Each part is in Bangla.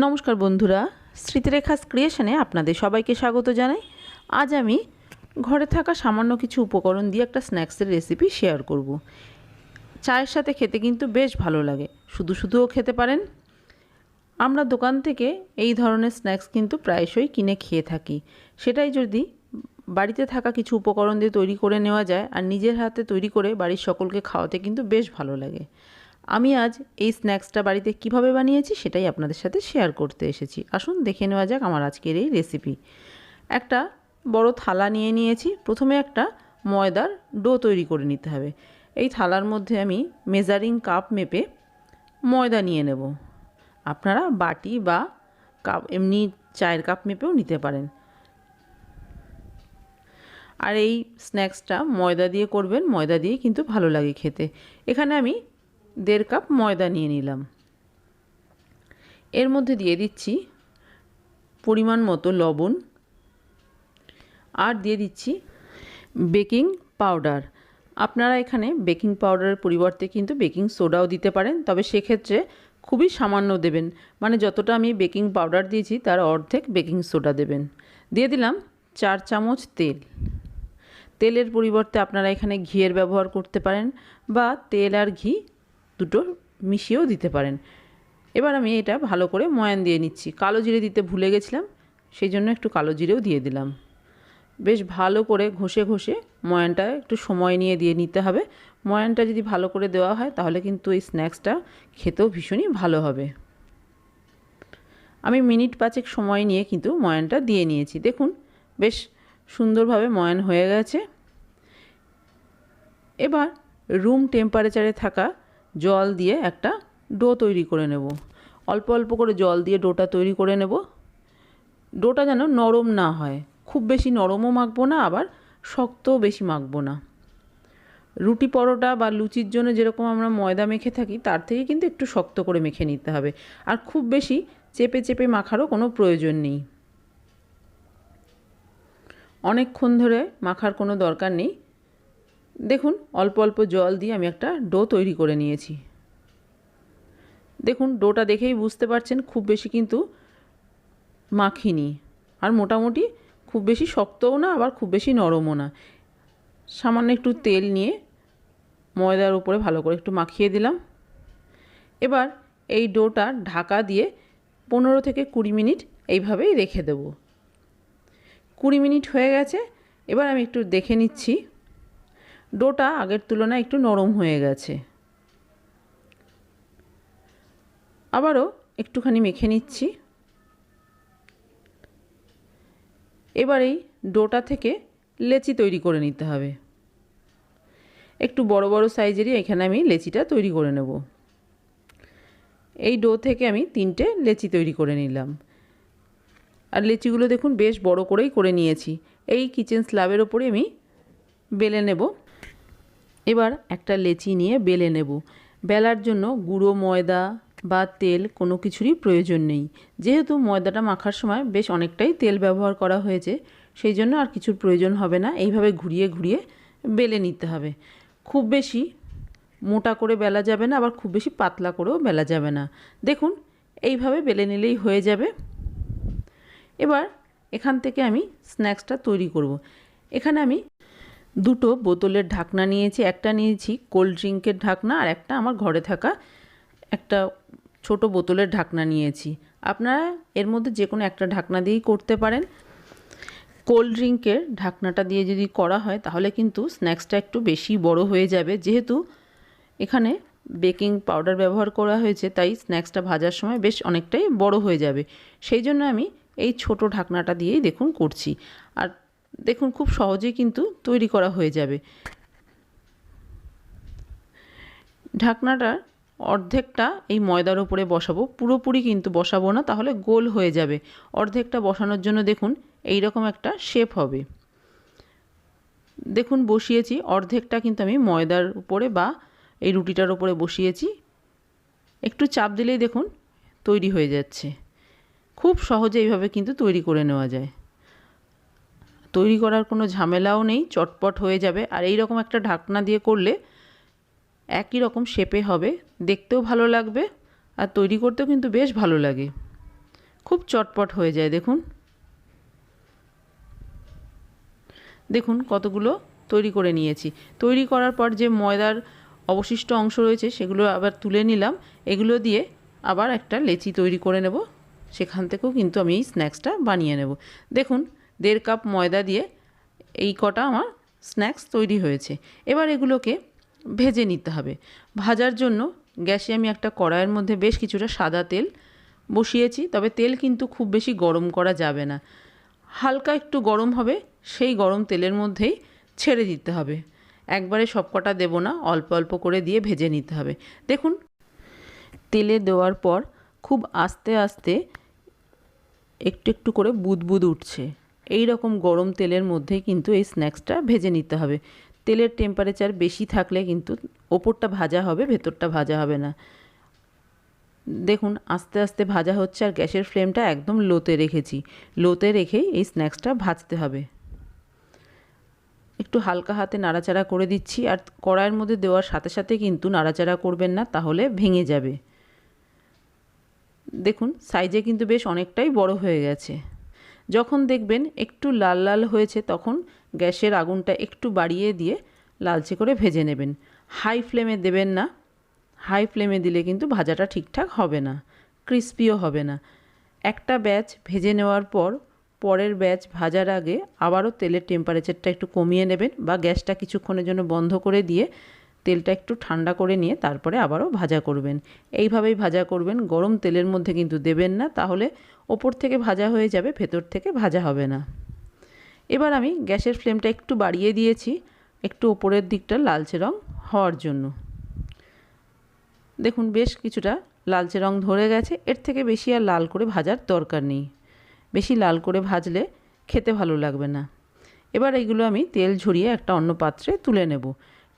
নমস্কার বন্ধুরা, স্মৃতিরেখাস ক্রিয়েশনে আপনাদের সবাইকে স্বাগত জানাই। আজ আমি ঘরে থাকা সামান্য কিছু উপকরণ দিয়ে একটা স্ন্যাক্সের রেসিপি শেয়ার করব। চায়ের সাথে খেতে কিন্তু বেশ ভালো লাগে, শুধু শুধুও খেতে পারেন। আমরা দোকান থেকে এই ধরনের স্ন্যাক্স কিন্তু প্রায়শই কিনে খেয়ে থাকি। সেটাই যদি বাড়িতে থাকা কিছু উপকরণ দিয়ে তৈরি করে নেওয়া যায় আর নিজের হাতে তৈরি করে বাড়ির সকলকে খাওয়াতে কিন্তু বেশ ভালো লাগে। আমি আজ এই স্ন্যাক্সটা বাড়িতে কীভাবে বানিয়েছি সেটাই আপনাদের সাথে শেয়ার করতে এসেছি। আসুন দেখে নেওয়া যাক আমার আজকের এই রেসিপি একটা বড় থালা নিয়ে নিয়েছি। প্রথমে একটা ময়দার ডো তৈরি করে নিতে হবে। এই থালার মধ্যে আমি মেজারিং কাপ মেপে ময়দা নিয়ে নেব। আপনারা বাটি বা কাপ এমনি চায়ের কাপ মেপেও নিতে পারেন। আর এই স্ন্যাক্সটা ময়দা দিয়ে করবেন। ময়দা দিয়ে কিন্তু ভালো লাগে খেতে। এখানে আমি দেড় কাপ ময়দা নিয়ে নিলাম। এর মধ্যে দিয়ে দিচ্ছি পরিমাণ মতো লবণ আর দিয়ে দিচ্ছি বেকিং পাউডার। আপনারা এখানে বেকিং পাউডারের পরিবর্তে কিন্তু বেকিং সোডাও দিতে পারেন, তবে সেক্ষেত্রে খুবই সামান্য দেবেন। মানে যতটা আমি বেকিং পাউডার দিয়েছি, তার অর্ধেক বেকিং সোডা দেবেন। দিয়ে দিলাম চার চামচ তেল। তেলের পরিবর্তে আপনারা এখানে ঘিয়ের ব্যবহার করতে পারেন বা তেল আর ঘি দুটো মিশিয়েও দিতে পারেন। এবার আমি এটা ভালো করে ময়ান দিয়ে নিচ্ছি। কালো জিরে দিতে ভুলে গেছিলাম, সেই জন্য একটু কালো জিরেও দিয়ে দিলাম। বেশ ভালো করে ঘষে ঘষে ময়ানটা একটু সময় নিয়ে দিয়ে নিতে হবে। ময়ানটা যদি ভালো করে দেওয়া হয়, তাহলে কিন্তু এই স্ন্যাক্সটা খেতেও ভীষণই ভালো হবে। আমি মিনিট পাঁচেক সময় নিয়ে কিন্তু ময়ানটা দিয়ে নিয়েছি। দেখুন, বেশ সুন্দরভাবে ময়ান হয়ে গেছে। এবার রুম টেম্পারেচারে থাকা জল দিয়ে একটা ডো তৈরি করে নেব। অল্প অল্প করে জল দিয়ে ডোটা তৈরি করে নেব। ডোটা যেন নরম না হয়। খুব বেশি নরমও মাখবো না, আবার শক্তও বেশি মাখবো না। রুটি পরোটা বা লুচির জন্য যেরকম আমরা ময়দা মেখে থাকি, তার থেকে কিন্তু একটু শক্ত করে মেখে নিতে হবে। আর খুব বেশি চেপে চেপে মাখারও কোনো প্রয়োজন নেই। অনেকক্ষণ ধরে মাখার কোনো দরকার নেই। দেখুন, অল্প অল্প জল দিয়ে আমি একটা ডো তৈরি করে নিয়েছি। দেখুন, ডোটা দেখেই বুঝতে পারছেন, খুব বেশি কিন্তু মাখিনি। আর মোটামুটি খুব বেশি শক্তও না, আবার খুব বেশি নরমও না। সামান্য একটু তেল নিয়ে ময়দার উপরে ভালো করে একটু মাখিয়ে দিলাম। এবার এই ডোটা ঢাকা দিয়ে পনেরো থেকে কুড়ি মিনিট এইভাবেই রেখে দেব। কুড়ি মিনিট হয়ে গেছে, এবার আমি একটু দেখে নিচ্ছি। ডোটা আগের তুলনায় একটু নরম হয়ে গেছে। আবারও একটুখানি মেখে নিচ্ছি। এবার এই ডোটা থেকে লেচি তৈরি করে নিতে হবে। একটু বড় বড় সাইজেরই এখানে আমি লেচিটা তৈরি করে নেব। এই ডো থেকে আমি তিনটে লেচি তৈরি করে নিলাম। আর লেচিগুলো দেখুন বেশ বড় করেই করে নিয়েছি। এই কিচেন স্ল্যাবের ওপরে আমি বেলে নেব। এবার একটা লেচি নিয়ে বেলে নেব। বেলার জন্য গুঁড়ো ময়দা বা তেল কোনো কিছুরই প্রয়োজন নেই। যেহেতু ময়দাটা মাখার সময় বেশ অনেকটাই তেল ব্যবহার করা হয়েছে, সেই জন্য আর কিছুর প্রয়োজন হবে না। এইভাবে ঘুরিয়ে ঘুরিয়ে বেলে নিতে হবে। খুব বেশি মোটা করে বেলা যাবে না, আবার খুব বেশি পাতলা করেও বেলা যাবে না। দেখুন, এইভাবে বেলে নিলেই হয়ে যাবে। এবার এখান থেকে আমি স্ন্যাক্সটা তৈরি করব। এখানে আমি দুটো বোতলের ঢাকনা নিয়েছি, একটা নিয়েছি কোল্ড ড্রিঙ্কের ঢাকনা আর একটা আমার ঘরে থাকা একটা ছোট বোতলের ঢাকনা নিয়েছি। আপনারা এর মধ্যে যে কোনো একটা ঢাকনা দিয়েই করতে পারেন। কোল্ড ড্রিঙ্কের ঢাকনাটা দিয়ে যদি করা হয় তাহলে কিন্তু স্ন্যাক্সটা একটু বেশি বড় হয়ে যাবে। যেহেতু এখানে বেকিং পাউডার ব্যবহার করা হয়েছে, তাই স্ন্যাক্সটা ভাজার সময় বেশ অনেকটাই বড় হয়ে যাবে। সেই জন্য আমি এই ছোট ঢাকনাটা দিয়েই দেখুন করছি। আর দেখুন, খুব সহজেই কিন্তু তৈরি করা হয়ে যাবে। ঢাকনাটার অর্ধেকটা এই ময়দার উপরে বসাবো, পুরোপুরি কিন্তু বসাবো না, তাহলে গোল হয়ে যাবে। অর্ধেকটা বসানোর জন্য দেখুন এই রকম একটা শেপ হবে। দেখুন, বসিয়েছি, অর্ধেকটা কিন্তু আমি ময়দার উপরে বা এই রুটিটার উপরে বসিয়েছি। একটু চাপ দিলেই দেখুন, তৈরি হয়ে যাচ্ছে। খুব সহজে এইভাবে কিন্তু তৈরি করে নেওয়া যায়। তৈরি করার কোনো ঝামেলাও নেই, চটপট হয়ে যাবে। আর এই রকম একটা ঢাকনা দিয়ে করলে একই রকম শেপে হবে। দেখতেও ভালো লাগবে আর তৈরি করতেও কিন্তু বেশ ভালো লাগে। খুব চটপট হয়ে যায়, দেখুন। দেখুন কতগুলো তৈরি করে নিয়েছি। তৈরি করার পর যে ময়দার অবশিষ্ট অংশ রয়েছে সেগুলো আবার তুলে নিলাম। এগুলো দিয়ে আবার একটা লেচি তৈরি করে নেব। সেখান থেকেও কিন্তু আমি এই স্ন্যাক্সটা বানিয়ে নেব। দেখুন দেড় কাপ ময়দা দিয়ে এই কটা আমার স্ন্যাক্স তৈরি হয়েছে। এবার এগুলোকে ভেজে নিতে হবে। ভাজার জন্য গ্যাসে আমি একটা কড়াইয়ের মধ্যে বেশ কিছুটা সাদা তেল বসিয়েছি, তবে তেল কিন্তু খুব বেশি গরম করা যাবে না। হালকা একটু গরম হবে, সেই গরম তেলের মধ্যেই ছেড়ে দিতে হবে। একবারে সবকটা দেবো না, অল্প অল্প করে দিয়ে ভেজে নিতে হবে। দেখুন, তেলে দেওয়ার পর খুব আস্তে আস্তে একটু একটু করে বুদবুদ উঠছে। এই রকম গরম তেলের মধ্যে কিন্তু এই স্ন্যাক্সটা ভেজে নিতে হবে। তেলের টেম্পারেচার বেশি থাকলে কিন্তু ওপরটা ভাজা হবে, ভেতরটা ভাজা হবে না। দেখুন, আস্তে আস্তে ভাজা হচ্ছে আর গ্যাসের ফ্লেমটা একদম লোতে রেখেছি। লোতে রেখেই এই স্ন্যাক্সটা ভাজতে হবে। একটু হালকা হাতে নাড়াচাড়া করে দিচ্ছি আর কড়াইয়ের মধ্যে দেওয়ার সাথে সাথে কিন্তু নাড়াচাড়া করবেন না, তাহলে ভেঙে যাবে। দেখুন সাইজে কিন্তু বেশ অনেকটাই বড় হয়ে গেছে। যখন দেখবেন একটু লাল লাল হয়েছে তখন গ্যাসের আগুনটা একটু বাড়িয়ে দিয়ে লালচে করে ভেজে নেবেন। হাই ফ্লেমে দেবেন না। হাই ফ্লেমে দিলে কিন্তু ভাজাটা ঠিকঠাক হবে না, ক্রিস্পিও হবে না। একটা ব্যাচ ভেজে নেওয়ার পর পরের ব্যাচ ভাজার আগে আবারও তেলের টেম্পারেচারটা একটু কমিয়ে নেবেন বা গ্যাসটা কিছুক্ষণের জন্য বন্ধ করে দিয়ে তেলটা একটু ঠান্ডা করে নিয়ে তারপরে আবারও ভাজা করবেন। এইভাবেই ভাজা করবেন। গরম তেলের মধ্যে কিন্তু দেবেন না, তাহলে ওপর থেকে ভাজা হয়ে যাবে, ভেতর থেকে ভাজা হবে না। এবার আমি গ্যাসের ফ্লেমটা একটু বাড়িয়ে দিয়েছি, একটু ওপরের দিকটা লালচে রং হওয়ার জন্য। দেখুন, বেশ কিছুটা লালচে রং ধরে গেছে। এর থেকে বেশি আর লাল করে ভাজার দরকার নেই। বেশি লাল করে ভাজলে খেতে ভালো লাগবে না। এবার এইগুলো আমি তেল ঝরিয়ে একটা অন্য পাত্রে তুলে নেব।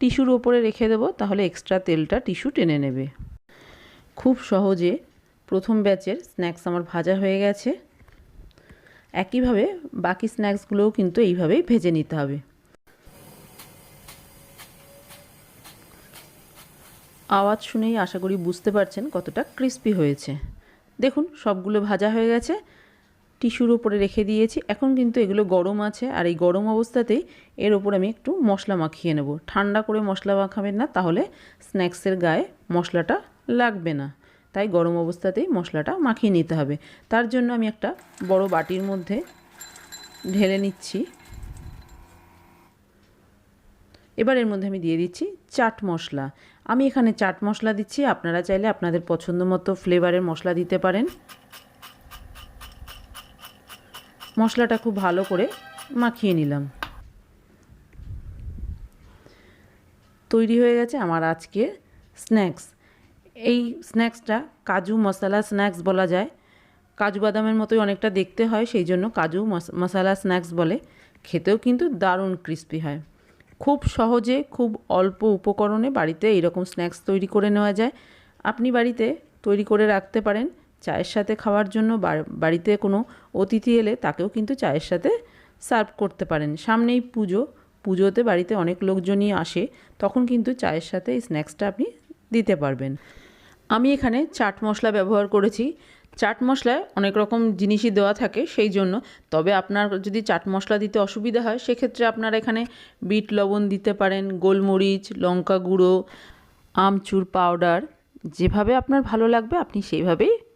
টিস্যুর ওপরে রেখে দেবো, তাহলে এক্সট্রা তেলটা টিস্যু টেনে নেবে। খুব সহজে প্রথম ব্যাচের স্ন্যাক্স আমার ভাজা হয়ে গেছে। একইভাবে বাকি স্ন্যাক্সগুলোও কিন্তু এইভাবেই ভেজে নিতে হবে। আওয়াজ শুনেই আশা করি বুঝতে পারছেন কতটা ক্রিস্পি হয়েছে। দেখুন, সবগুলো ভাজা হয়ে গেছে। টিস্যুর ওপরে রেখে দিয়েছি। এখন কিন্তু এগুলো গরম আছে আর এই গরম অবস্থাতেই এর ওপর আমি একটু মশলা মাখিয়ে নেব। ঠান্ডা করে মশলা মাখাবেন না, তাহলে স্ন্যাক্সের গায়ে মশলাটা লাগবে না। তাই গরম অবস্থাতেই মশলাটা মাখিয়ে নিতে হবে। তার জন্য আমি একটা বড় বাটির মধ্যে ঢেলে নিচ্ছি। এবার এর মধ্যে আমি দিয়ে দিচ্ছি চাট মশলা। আমি এখানে চাট মশলা দিচ্ছি, আপনারা চাইলে আপনাদের পছন্দ মতো ফ্লেভারের মশলা দিতে পারেন। মশলাটা খুব ভালো করে মাখিয়ে নিলাম। তৈরি হয়ে গেছে আমার আজকে স্ন্যাক্স। এই স্ন্যাক্সটা কাজু মশলা স্ন্যাক্স বলা যায়। কাজু বাদামের মতোই অনেকটা দেখতে হয়, সেই জন্য কাজু মশলা স্ন্যাক্স বলে। খেতেও কিন্তু দারুণ ক্রিস্পি হয়। খুব সহজে, খুব অল্প উপকরণে বাড়িতে এইরকম স্ন্যাক্স তৈরি করে নেওয়া যায়। আপনি বাড়িতে তৈরি করে রাখতে পারেন। চায়ের সাথে খাওয়ার জন্য বাড়িতে কোনো অতিথি এলে তাকেও কিন্তু চায়ের সাথে সার্ভ করতে পারেন। সামনেই পুজো। পুজোতে বাড়িতে অনেক লোকজনই আসে। তখন কিন্তু চায়ের সাথে এই স্ন্যাক্সটা আপনি দিতে পারবেন। আমি এখানে চাট মশলা ব্যবহার করেছি। চাট মশলায় অনেক রকম জিনিসই দেওয়া থাকে সেই জন্য। তবে আপনার যদি চাট মশলা দিতে অসুবিধা হয়, সেক্ষেত্রে আপনারা এখানে বিট লবণ দিতে পারেন, গোলমরিচ, লঙ্কা গুঁড়ো, আমচুর পাউডার। যেভাবে আপনার ভালো লাগবে, আপনি সেইভাবেই